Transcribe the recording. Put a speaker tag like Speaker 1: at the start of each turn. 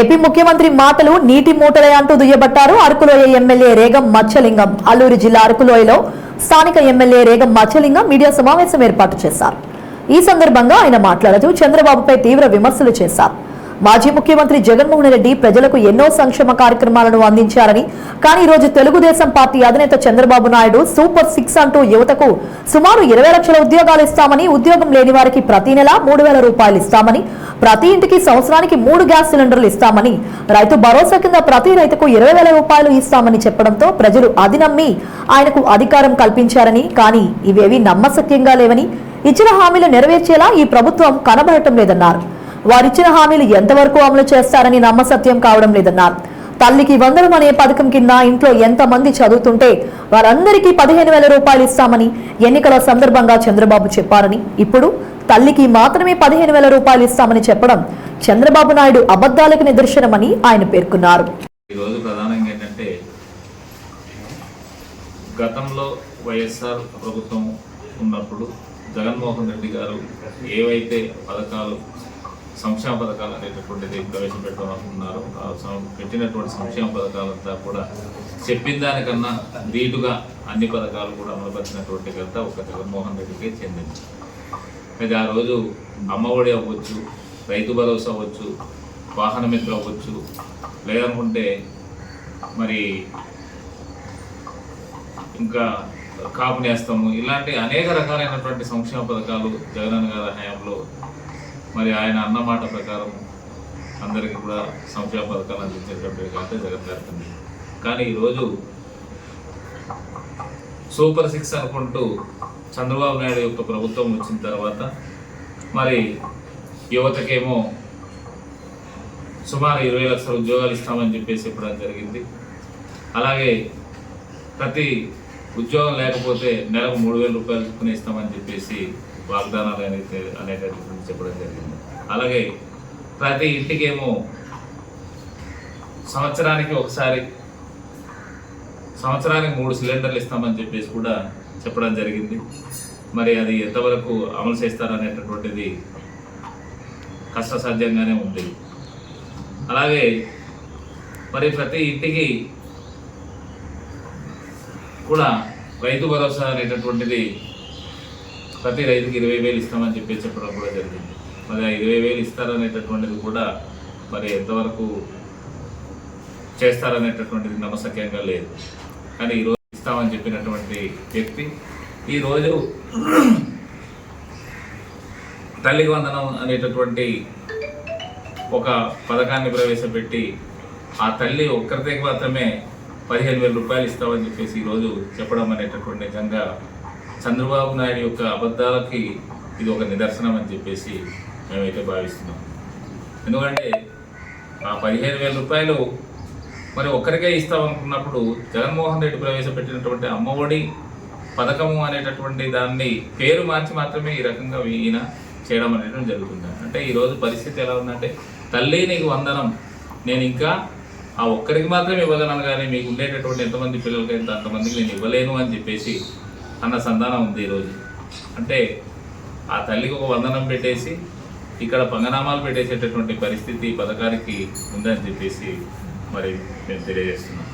Speaker 1: AP ముఖ్యమంత్రి మాటలు నీటి మూటలే అంటూ దుయ్యబట్టారు. అరకులోయ ఎమ్మెల్యే రేగం మచ్చలింగం. అల్లూరు జిల్లా అరకులోయలో స్థానిక ఎమ్మెల్యే రేగం మచ్చలింగం మీడియా సమావేశం ఏర్పాటు చేశారు. ఈ సందర్భంగా ఆయన మాట్లాడుతూ చంద్రబాబుపై తీవ్ర విమర్శలు చేశారు. మాజీ ముఖ్యమంత్రి జగన్మోహన్ రెడ్డి ప్రజలకు ఎన్నో సంక్షేమ కార్యక్రమాలను అందించారని కానీ ఈ రోజు తెలుగుదేశం పార్టీ అధినేత చంద్రబాబు నాయుడు సూపర్ సిక్స్ అంటూ యువతకు సుమారు ఇరవై లక్షల ఉద్యోగాలు ఇస్తామని ఉద్యోగం లేని వారికి ప్రతి నెల మూడు వేల రూపాయలు ఇస్తామని ప్రతి ఇంటికి సంవత్సరానికి మూడు గ్యాస్ సిలిండర్లు ఇస్తామని రైతు భరోసా కింద ప్రతి రైతుకు ఇరవై వేల రూపాయలు ఇస్తామని చెప్పడంతో ప్రజలు అది నమ్మి ఆయనకు అధికారం కల్పించారని కానీ ఇవేవి నమ్మసత్యంగా లేవని ఇచ్చిన హామీలు నెరవేర్చేలా ఈ ప్రభుత్వం కనబడటం లేదన్నారు. వారిచ్చిన హామీలు ఎంతవరకు అమలు చేస్తారని నమ్మసత్యం కావడం లేదన్నారు. తల్లికి వందనం అనే పథకం కింద ఇంట్లో ఎంతమంది చదువుతుంటే వారందరికీ పదిహేను వేల రూపాయలు ఇస్తామని ఎన్నికల సందర్భంగా చంద్రబాబు చెప్పారని. ఇప్పుడు తల్లికి మాత్రమే పదిహేను వేల రూపాయలు ఇస్తామని చెప్పడం చంద్రబాబు నాయుడు అబద్ధాలకు నిదర్శనమని ఆయన పేర్కొన్నారు.
Speaker 2: ఈరోజు ప్రధానంగా ఏంటంటే గతంలో వైఎస్ఆర్ ప్రభుత్వం ఉన్నప్పుడు జగన్మోహన్ రెడ్డి గారు ఏవైతే పథకాలు సంక్షేమ పథకాలు అనేటటువంటిది ప్రవేశపెట్టాలనుకున్నారో పెట్టినటువంటి సంక్షేమ పథకాలంతా కూడా చెప్పిన దానికన్నా ధీటుగా అన్ని పథకాలు కూడా అమలుపరిచినటువంటి ఘనత ఒక జగన్మోహన్ రెడ్డికి చెందింది. అయితే ఆ రోజు అమ్మఒడి అవ్వచ్చు రైతు భరోసా అవ్వచ్చు వాహన మిత్ర అవ్వచ్చు లేదనుకుంటే మరి ఇంకా కాపు నేస్తాము ఇలాంటి అనేక రకాలైనటువంటి సంక్షేమ పథకాలు జగనన్న గారి హయాంలో మరి ఆయన అన్నమాట ప్రకారం అందరికీ కూడా సంక్షేమ పథకాలు అందించేటువంటి ఘనత జగన్ గారికి కానీ ఈరోజు సూపర్ సిక్స్ అనుకుంటూ చంద్రబాబు నాయుడు యొక్క ప్రభుత్వం వచ్చిన తర్వాత మరి యువతకేమో సుమారు ఇరవై లక్షల ఉద్యోగాలు ఇస్తామని చెప్పేసి చెప్పడం జరిగింది. అలాగే ప్రతి ఉద్యోగం లేకపోతే నెలకు మూడు వేల రూపాయలు చొప్పున ఇస్తామని చెప్పేసి వాగ్దానాలు అనేది అనేటటువంటి చెప్పడం జరిగింది. అలాగే ప్రతి ఇంటికేమో సంవత్సరానికి ఒకసారి సంవత్సరానికి మూడు సిలిండర్లు ఇస్తామని చెప్పేసి కూడా చెప్పడం జరిగింది. మరి అది ఎంతవరకు అమలు చేస్తారనేటటువంటిది కష్టసాధ్యంగానే ఉంది. అలాగే మరి ప్రతి ఇంటికి కూడా రైతు భరోసా అనేటటువంటిది ప్రతి రైతుకి ఇరవై వేలు ఇస్తామని చెప్పి చెప్పడం కూడా జరిగింది. మరి ఆ ఇరవై వేలు ఇస్తారనేటటువంటిది కూడా మరి ఎంతవరకు చేస్తారనేటటువంటిది నమ్మసక్యంగా లేదు. కానీ ఈరోజు ఇస్తామని చెప్పినటువంటి వ్యక్తి ఈరోజు తల్లి వందనం అనేటటువంటి ఒక పథకాన్ని ప్రవేశపెట్టి ఆ తల్లి ఒక్కరితే మాత్రమే పదిహేను వేల రూపాయలు ఇస్తామని చెప్పేసి ఈరోజు చెప్పడం అనేటటువంటి నిజంగా చంద్రబాబు నాయుడు యొక్క అబద్ధాలకి ఇది ఒక నిదర్శనం అని చెప్పేసి మేమైతే భావిస్తున్నాం. ఎందుకంటే ఆ పదిహేను వేల రూపాయలు మరి ఒక్కరికే ఇస్తామనుకున్నప్పుడు జగన్మోహన్ రెడ్డి ప్రవేశపెట్టినటువంటి అమ్మఒడి పథకము అనేటటువంటి దాన్ని పేరు మార్చి మాత్రమే ఈ రకంగా ఈయన చేయడం అనేది జరుగుతుంది. అంటే ఈరోజు పరిస్థితి ఎలా ఉందంటే తల్లి నీకు వందనం నేను ఇంకా ఆ ఒక్కరికి మాత్రం ఇవ్వగలను కానీ మీకు ఉండేటటువంటి ఎంతమంది పిల్లలకైతే అంతమందికి నేను ఇవ్వలేను అని చెప్పేసి అన్న సంధానం ఉంది ఈరోజు. అంటే ఆ తల్లికి ఒక వందనం పెట్టేసి ఇక్కడ పంగనామాలు పెట్టేసేటటువంటి పరిస్థితి పథకానికి ఉందని చెప్పేసి మరి మేము తెలియజేస్తున్నాం.